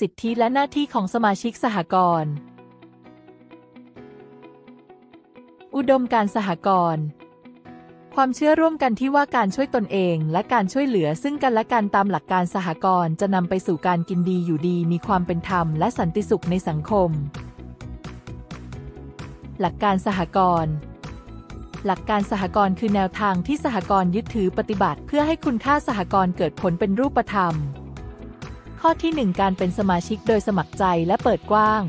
สิทธิและหน้าที่ของสมาชิกสหกรณ์อุดมการสหกรณ์ความเชื่อร่วมกันที่ว่าการช่วยตนเองและการช่วยเหลือซึ่งกันและกันตามหลักการสหกรณ์จะนำไปสู่การกินดีอยู่ดีมีความเป็นธรรมและสันติสุขในสังคม หลักการสหกรณ์หลักการสหกรณ์คือแนวทางที่สหกรณ์ยึดถือปฏิบัติ เพื่อให้คุณค่าสหกรณ์เกิดผลเป็นรูปธรรม ข้อที่ 1 การเป็นสมาชิกโดยสมัครใจและเปิดกว้าง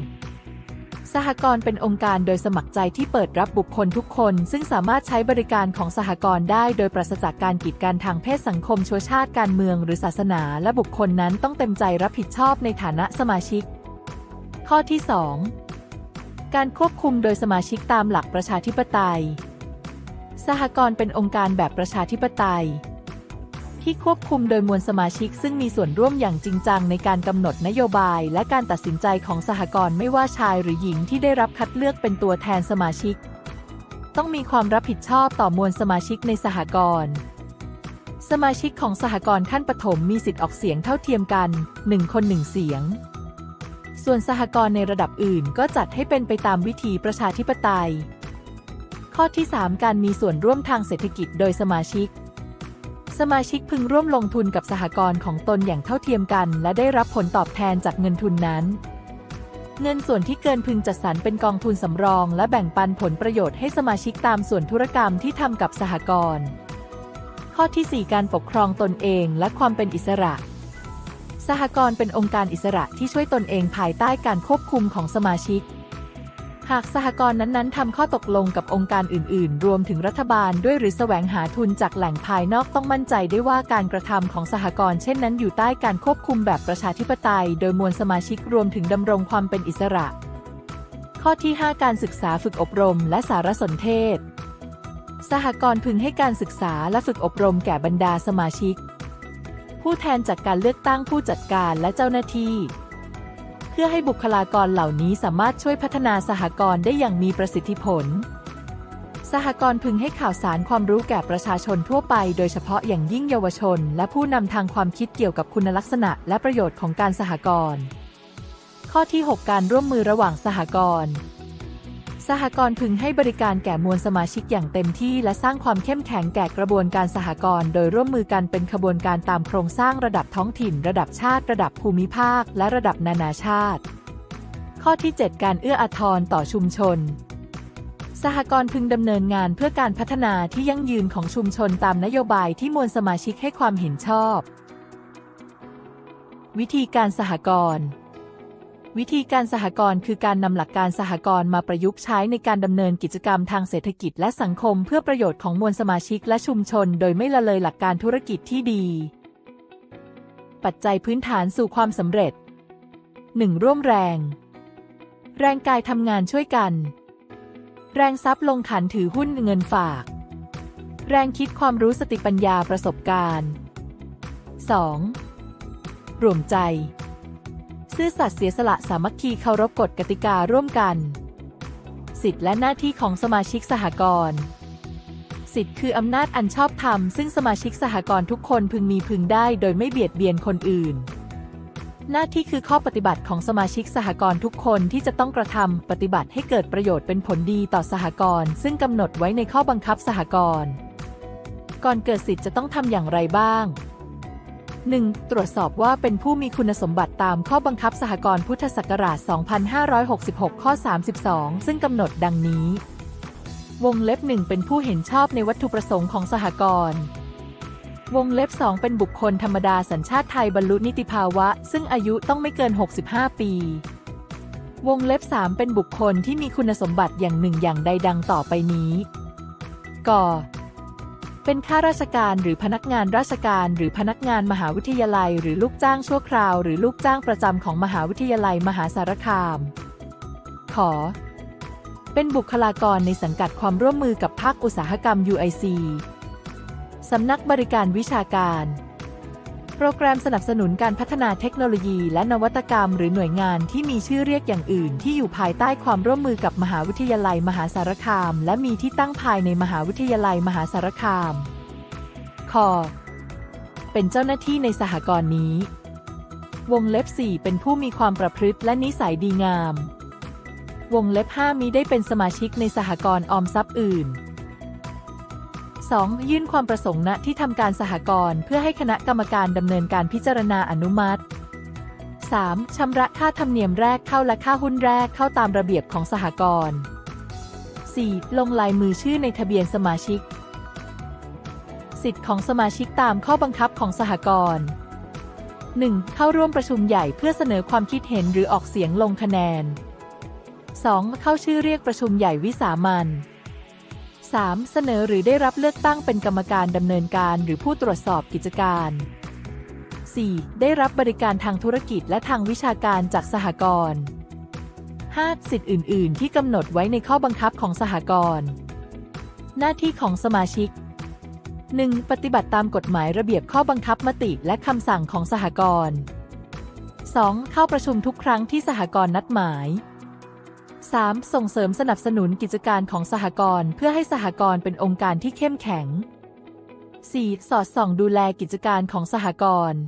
สหกรณ์เป็นองค์การโดยสมัครใจที่เปิดรับบุคคลทุกคน ซึ่งสามารถใช้บริการของสหกรณ์ได้โดยปราศจากการกีดกันทางเพศสังคมชัวชาติการเมืองหรือศาสนา และบุคคลนั้นต้องเต็มใจรับผิดชอบในฐานะสมาชิก ข้อที่ 2 การควบคุมโดยสมาชิกตามหลักประชาธิปไตย สหกรณ์เป็นองค์การแบบประชาธิปไตย ที่ควบคุมโดยมวลสมาชิก ซึ่งมีส่วนร่วมอย่างจริงจังในการกำหนดนโยบาย และการตัดสินใจของสหกรณ์ไม่ว่าชายหรือหญิงที่ได้รับคัดเลือกเป็นตัวแทนสมาชิก ต้องมีความรับผิดชอบต่อมวลสมาชิกในสหกรณ์สมาชิกของสหกรณ์ขั้นปฐมมีสิทธิ์ออกเสียงเท่าเทียมกัน 1 คน 1 เสียง ส่วนสหกรณ์ในระดับอื่นก็จัดให้เป็นไปตามวิธีประชาธิปไตย ข้อที่ 3 การมีส่วนร่วมทางเศรษฐกิจโดยสมาชิก สมาชิกพึงร่วมลงทุนกับสหกรณ์ของตนอย่างเท่าเทียมกัน และได้รับผลตอบแทนจากเงินทุนนั้น เงินส่วนที่เกินพึงจัดสรรเป็นกองทุนสำรอง และแบ่งปันผลประโยชน์ให้สมาชิกตามส่วนธุรกรรมที่ทำกับสหกรณ์ ข้อที่ 4 การปกครองตนเองและความเป็นอิสระสหกรณ์เป็นองค์การอิสระที่ช่วยตนเองภายใต้การควบคุมของสมาชิก หากสหกรณ์นั้นๆทำข้อตกลงกับองค์การอื่น ๆ รวมถึงรัฐบาลด้วยหรือแสวงหาทุนจากแหล่งภายนอกต้องมั่นใจได้ว่าการกระทำของสหกรณ์เช่นนั้นอยู่ใต้การควบคุมแบบประชาธิปไตย โดยมวลสมาชิกรวมถึงดำรงความเป็นอิสระ ข้อที่ 5 การศึกษาฝึกอบรม และสารสนเทศ สหกรณ์พึงให้การศึกษาและฝึกอบรมแก่บรรดาสมาชิก ผู้แทนจากการเลือกตั้งผู้จัดการและเจ้าหน้าที่ พื่อให้บุคลากรเหล่านี้สามารถช่วยพัฒนาสหกรณ์ได้อย่างมีประสิทธิผล สหกรณ์พึงให้ข่าวสารความรู้แก่ประชาชนทั่วไป โดยเฉพาะอย่างยิ่งเยาวชน และผู้นำทางความคิดเกี่ยวกับคุณลักษณะ และประโยชน์ของการสหกรณ์ข้อที่ 6 การร่วมมือระหว่างสหกรณ์ สหกรณ์พึงให้บริการแก่มวลสมาชิกอย่างเต็มที่และสร้างความเข้มแข็งแก่กระบวนการสหกรณ์โดยร่วมมือกันเป็นขบวนการตามโครงสร้างระดับท้องถิ่น ระดับชาติ ระดับภูมิภาค และระดับนานาชาติ ข้อที่ 7 การเอื้ออาทรต่อชุมชน สหกรณ์พึงดำเนินงานเพื่อการพัฒนาที่ยั่งยืนของชุมชนตามนโยบายที่มวลสมาชิกให้ความเห็นชอบ วิธีการสหกรณ์ วิธีการสหกรณ์คือการนำหลักการสหกรณ์มาประยุกต์ใช้ในการดำเนินกิจกรรมทางเศรษฐกิจและสังคมเพื่อประโยชน์ของมวลสมาชิกและชุมชน โดยไม่ละเลยหลักการธุรกิจที่ดี ปัจจัยพื้นฐานสู่ความสำเร็จ 1. ร่วมแรง แรงกายทำงานช่วยกัน แรงทรัพย์ลงขันถือหุ้นเงินฝาก แรงคิดความรู้สติปัญญาประสบการณ์ 2. รวมใจ ซื่อสัตย์เสียสละสามัคคีเคารพกฎกติการ่วมกัน สิทธิและหน้าที่ของสมาชิกสหกรณ์สิทธิคืออำนาจอันชอบธรรมซึ่งสมาชิกสหกรณ์ทุกคนพึงมีพึงได้โดยไม่เบียดเบียนคนอื่น หน้าที่คือข้อปฏิบัติของสมาชิกสหกรณ์ทุกคนที่จะต้องกระทำปฏิบัติให้เกิดประโยชน์เป็นผลดีต่อสหกรณ์ซึ่งกำหนดไว้ในข้อบังคับสหกรณ์ก่อนเกิดสิทธิ์จะต้องทำอย่างไรบ้าง 1. ตรวจสอบว่าเป็นผู้มีคุณสมบัติตามข้อบังคับสหกรณ์พุทธศักราช 2566 ข้อ 32 ซึ่งกำหนดดังนี้ วงเล็บ 1 เป็นผู้เห็นชอบในวัตถุประสงค์ของสหกรณ์วงเล็บ 2 เป็นบุคคลธรรมดาสัญชาติไทยบรรลุนิติภาวะ ซึ่งอายุต้องไม่เกิน 65 ปี วงเล็บ 3 เป็นบุคคลที่มีคุณสมบัติอย่างหนึ่งอย่างใดดังต่อไปนี้ก่อ เป็นข้าราชการหรือพนักงานราชการหรือพนักงานมหาวิทยาลัย หรือลูกจ้างชั่วคราว หรือลูกจ้างประจำของมหาวิทยาลัยมหาสารคาม ขอ เป็นบุคลากรในสังกัดความร่วมมือกับภาคอุตสาหกรรม UIC สำนักบริการวิชาการ โปรแกรมสนับสนุนการพัฒนาเทคโนโลยีและนวัตกรรม หรือหน่วยงานที่มีชื่อเรียกอย่างอื่น ที่อยู่ภายใต้ความร่วมมือกับมหาวิทยาลัยมหาสารคาม และมีที่ตั้งภายในมหาวิทยาลัยมหาสารคามคอเป็นเจ้าหน้าที่ในสหกรณ์นี้ วงเล็บ 4 เป็นผู้มีความประพฤติและนิสัยดีงาม วงเล็บ 5 มีได้เป็นสมาชิกในสหกรณ์ออมทรัพย์อื่น 2. ยื่นความประสงค์ณที่ทำการสหกรณ์เพื่อให้คณะกรรมการดำเนินการพิจารณาอนุมัติ 3. ชำระค่าธรรมเนียมแรกเข้าและค่าหุ้นแรกเข้าตามระเบียบของสหกรณ์ 4. ลงลายมือชื่อในทะเบียนสมาชิก สิทธิ์ของสมาชิกตามข้อบังคับของสหกรณ์ 1. เข้าร่วมประชุมใหญ่เพื่อเสนอความคิดเห็นหรือออกเสียงลงคะแนน 2. เข้าชื่อเรียกประชุมใหญ่วิสามัน 3. เสนอหรือได้รับเลือกตั้งเป็นกรรมการดำเนินการหรือผู้ตรวจสอบกิจการ 4. ได้รับบริการทางธุรกิจและทางวิชาการจากสหกรณ์ 5. สิทธิ์อื่น ๆ ที่กำหนดไว้ในข้อบังคับของสหกรณ์ หน้าที่ของสมาชิก 1. ปฏิบัติตามกฎหมายระเบียบข้อบังคับมติและคำสั่งของสหกรณ์ 2. เข้าประชุมทุกครั้งที่สหกรณ์นัดหมาย 3. ส่งเสริมสนับสนุนกิจการของสหกรณ์เพื่อให้สหกรณ์เป็นองค์การที่เข้มแข็ง 4. สอดส่องดูแลกิจการของสหกรณ์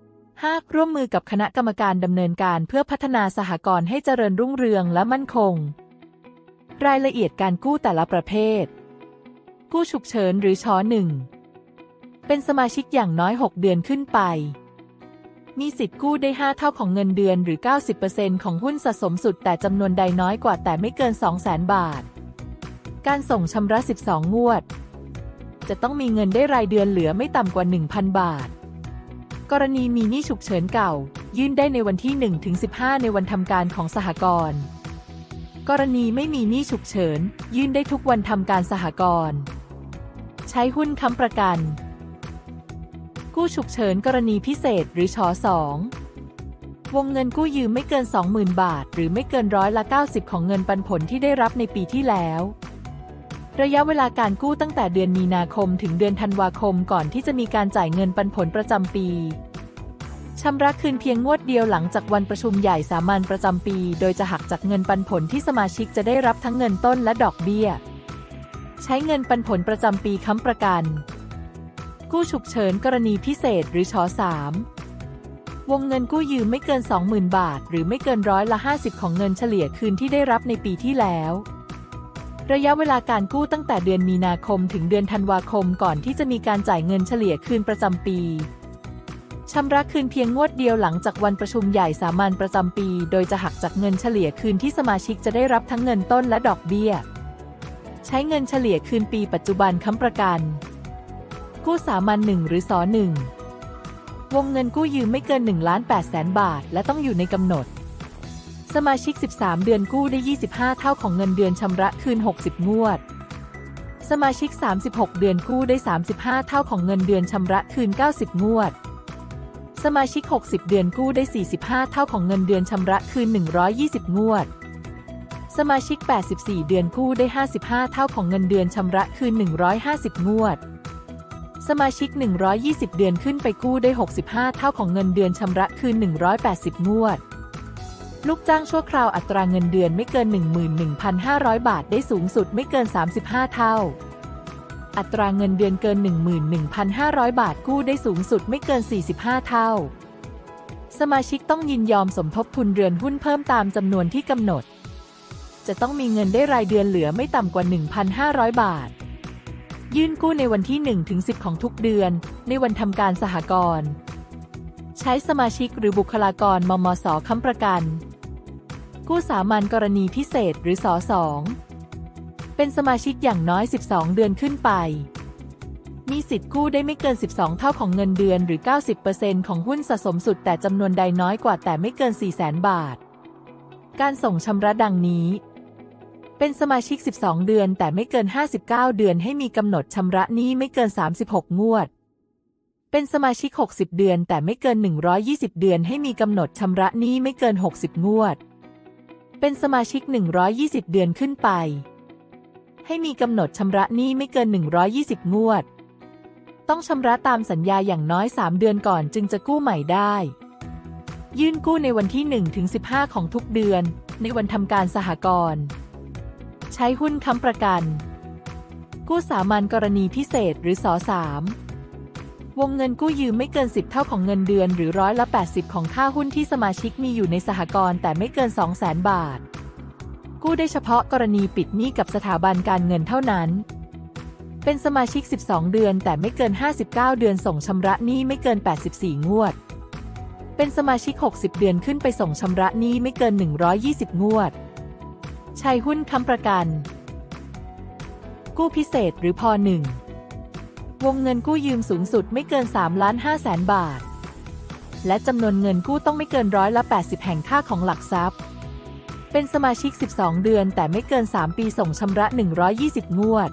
5. ร่วมมือกับคณะกรรมการดำเนินการเพื่อพัฒนาสหกรณ์ให้เจริญรุ่งเรืองและมั่นคง รายละเอียดการกู้แต่ละประเภท กู้ฉุกเฉินหรือช้อหนึ่ง เป็นสมาชิกอย่างน้อย 6 เดือนขึ้นไป มีสิทธิ์กู้ได้ 5 เท่าของเงินเดือนหรือ 90%ของหุ้นสะสมสุด แต่จำนวนใดน้อยกว่าแต่ไม่เกิน 200,000 บาท การส่งชำระ 12 งวด จะต้องมีเงินได้รายเดือนเหลือไม่ต่ำกว่า 1,000 บาท กรณีมีหนี้ฉุกเฉินเก่า ยื่นได้ในวันที่ 1-15 ในวันทำการของสหกรณ์ กรณีไม่มีหนี้ฉุกเฉิน ยื่นได้ทุกวันทำการสหกรณ์ ใช้หุ้นค้ำประกัน กู้ฉุกเฉินกรณีพิเศษหรือชอ2วงเงินกู้ยืมไม่เกิน 20,000 บาท หรือไม่เกินร้อยละ 90 ของเงินปันผลที่ได้รับในปีที่แล้ว ระยะเวลาการกู้ตั้งแต่เดือนมีนาคมถึงเดือนธันวาคมก่อนที่จะมีการจ่ายเงินปันผลประจำปีชำระคืนเพียงงวดเดียวหลังจากวันประชุมใหญ่สามัญประจำปี โดยจะหักจากเงินปันผลที่สมาชิกจะได้รับทั้งเงินต้นและดอกเบี้ย ใช้เงินปันผลประจำปีค้ำประกัน กู้ฉุกเฉินกรณีพิเศษหรือชอ3วงเงินกู้ยืมไม่เกิน 20,000 บาท หรือไม่เกินร้อยละ 50 ของเงินเฉลี่ยคืนที่ได้รับในปีที่แล้วระยะเวลาการกู้ตั้งแต่เดือนมีนาคมถึงเดือนธันวาคมก่อนที่จะมีการจ่ายเงินเฉลี่ยคืนประจำปี ชำระคืนเพียงงวดเดียวหลังจากวันประชุมใหญ่สามัญประจำปี โดยจะหักจากเงินเฉลี่ยคืนที่สมาชิกจะได้รับทั้งเงินต้นและดอกเบี้ย ใช้เงินเฉลี่ยคืนปีปัจจุบันค้ำประกัน กู้สามัญหนึ่งหรือสอหนึ่งวงเงินกู้ยืมไม่เกิน1ล้าน8แสนบาท และต้องอยู่ในกำหนด สมาชิก 13 เดือนกู้ได้ 25 เท่าของเงินเดือนชำระคืน 60 งวด สมาชิก 36 เดือนกู้ได้ 35 เท่าของเงินเดือนชำระคืน 90 งวด สมาชิก 60 เดือนกู้ได้ 45 เท่าของเงินเดือนชำระคืน 120 งวด สมาชิก 84 เดือนกู้ได้ 55 เท่าของเงินเดือนชำระคืน 150 งวด สมาชิก 120 เดือนขึ้นไปกู้ได้ 65 เท่าของเงินเดือนชำระคืน 180 งวด ลูกจ้างชั่วคราวอัตราเงินเดือนไม่เกิน 11,500 บาทได้สูงสุดไม่เกิน 35 เท่า อัตราเงินเดือนเกิน 11,500 บาทกู้ได้สูงสุดไม่เกิน 45 เท่า สมาชิกต้องยินยอมสมทบทุนเรือนหุ้นเพิ่มตามจำนวนที่กำหนด จะต้องมีเงินได้รายเดือนเหลือไม่ต่ำกว่า 1,500 บาท ยื่นกู้ในวันที่1ถึง10 ของทุกเดือน ในวันทำการสหกรณ์ ใช้สมาชิกหรือบุคลากรมมสค้ำประกัน กู้สามัญกรณีพิเศษหรือสอสองเป็นสมาชิกอย่างน้อย 12 เดือนขึ้นไป มีสิทธิ์กู้ได้ไม่เกิน 12 เท่าของเงินเดือนหรือ 90%ของหุ้นสะสมสุดแต่จำนวนใดน้อยกว่าแต่ไม่เกิน 400,000 บาท การส่งชำระดังนี้ เป็นสมาชิก 12 เดือน แต่ไม่เกิน 59 เดือนให้มีกำหนดชำระหนี้ไม่เกิน 36 งวด เป็นสมาชิก 60 เดือน แต่ไม่เกิน 120 เดือนให้มีกำหนดชำระหนี้ไม่เกิน 60 งวด เป็นสมาชิก 120 เดือนขึ้นไป ให้มีกำหนดชำระหนี้ไม่เกิน 120 งวด ต้องชำระตามสัญญาอย่างน้อย 3 เดือนก่อนจึงจะกู้ใหม่ได้ยื่นกู้ในวันที่1ถึง15 ของทุกเดือน ในวันทำการสหกรณ์ ใช้หุ้นค้ำประกัน กู้สามัญกรณีพิเศษหรือสอสามวงเงินกู้ยืมไม่เกิน 10 เท่าของเงินเดือนหรือร้อยละ 80 ของค่าหุ้นที่สมาชิกมีอยู่ในสหกรณ์แต่ไม่เกิน 200,000บาท กู้ได้เฉพาะกรณีปิดหนี้กับสถาบันการเงินเท่านั้น เป็นสมาชิก 12 เดือนแต่ไม่เกิน 59 เดือนส่งชำระหนี้ไม่เกิน 84 งวด เป็นสมาชิก 60 เดือนขึ้นไปส่งชำระหนี้ไม่เกิน 120 งวด ใช้หุ้นค้ำประกัน กู้พิเศษหรือพอหนึ่งวงเงินกู้ยืมสูงสุดไม่เกิน3ล้าน5แสนบาท และจำนวนเงินกู้ต้องไม่เกินร้อยละ 80 แห่งค่าของหลักทรัพย์ เป็นสมาชิก 12 เดือนแต่ไม่เกิน 3 ปีส่งชำระ 120 งวด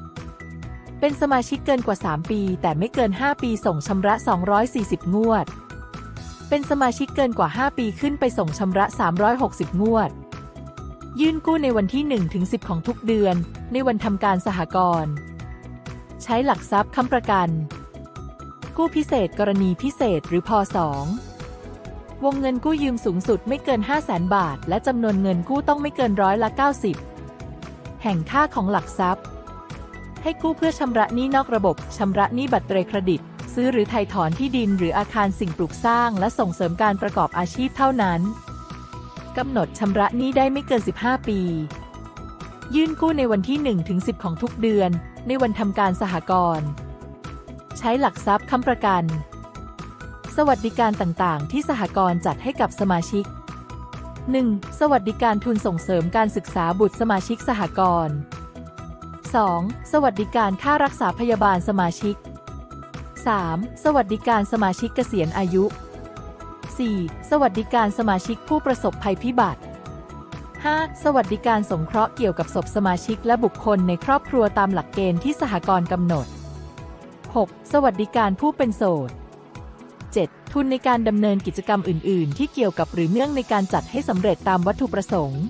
เป็นสมาชิกเกินกว่า 3 ปี แต่ไม่เกิน 5 ปีส่งชำระ 240 งวด เป็นสมาชิกเกินกว่า 5 ปีขึ้นไปส่งชำระ 360 งวด ยื่นกู้ในวันที่1ถึง10 ของทุกเดือน ในวันทำการสหกรณ์ ใช้หลักทรัพย์ค้ำประกัน กู้พิเศษกรณีพิเศษหรือพอ2วงเงินกู้ยืมสูงสุดไม่เกิน 5 0 0แสนบาท และจำนวนเงินกู้ต้องไม่เกินร้อยละ 90 แห่งค่าของหลักทรัพย์ ให้กู้เพื่อชำระหนี้นอกระบบชำระหนี้บัตรเครดิต ซื้อหรือไถ่ถอนที่ดินหรืออาคารสิ่งปลูกสร้าง และส่งเสริมการประกอบอาชีพเท่านั้น กำหนดชำระหนี้ได้ไม่เกิน 15 ปี ยื่นกู้ในวันที่1ถึง10 ของทุกเดือน ในวันทำการสหกรณ์ใช้หลักทรัพย์ค้ำประกัน สวัสดิการต่างๆ ที่สหกรณ์จัดให้กับสมาชิก 1. สวัสดิการทุนส่งเสริมการศึกษาบุตรสมาชิกสหกรณ์ 2. สวัสดิการค่ารักษาพยาบาลสมาชิก 3. สวัสดิการสมาชิกเกษียณอายุ 4. สวัสดิการสมาชิกผู้ประสบภัยพิบัติ 5. สวัสดิการสงเคราะห์เกี่ยวกับศพสมาชิกและบุคคลในครอบครัวตามหลักเกณฑ์ที่สหกรณ์กำหนด 6. สวัสดิการผู้เป็นโสด 7. ทุนในการดำเนินกิจกรรมอื่น ๆ ที่เกี่ยวกับหรือเนื่องในการจัดให้สำเร็จตามวัตถุประสงค์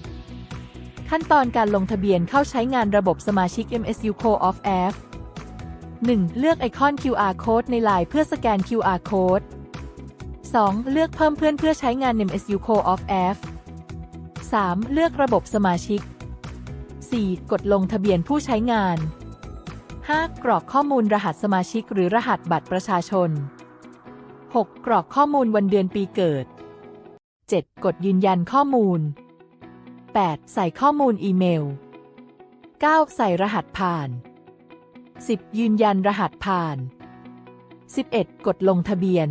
ขั้นตอนการลงทะเบียนเข้าใช้งานระบบสมาชิก MSU Co of F 1. เลือกไอคอน QR Code ในไลน์เพื่อสแกน QR Code 2. เลือกเพิ่มเพื่อนเพื่อใช้งาน MSU Co of F 3. เลือกระบบสมาชิก 4. กดลงทะเบียนผู้ใช้งาน 5. กรอกข้อมูลรหัสสมาชิกหรือรหัสบัตรประชาชน 6. กรอกข้อมูลวันเดือนปีเกิด 7. กดยืนยันข้อมูล 8. ใส่ข้อมูลอีเมล 9. ใส่รหัสผ่าน 10. ยืนยันรหัสผ่าน 11. กดลงทะเบียน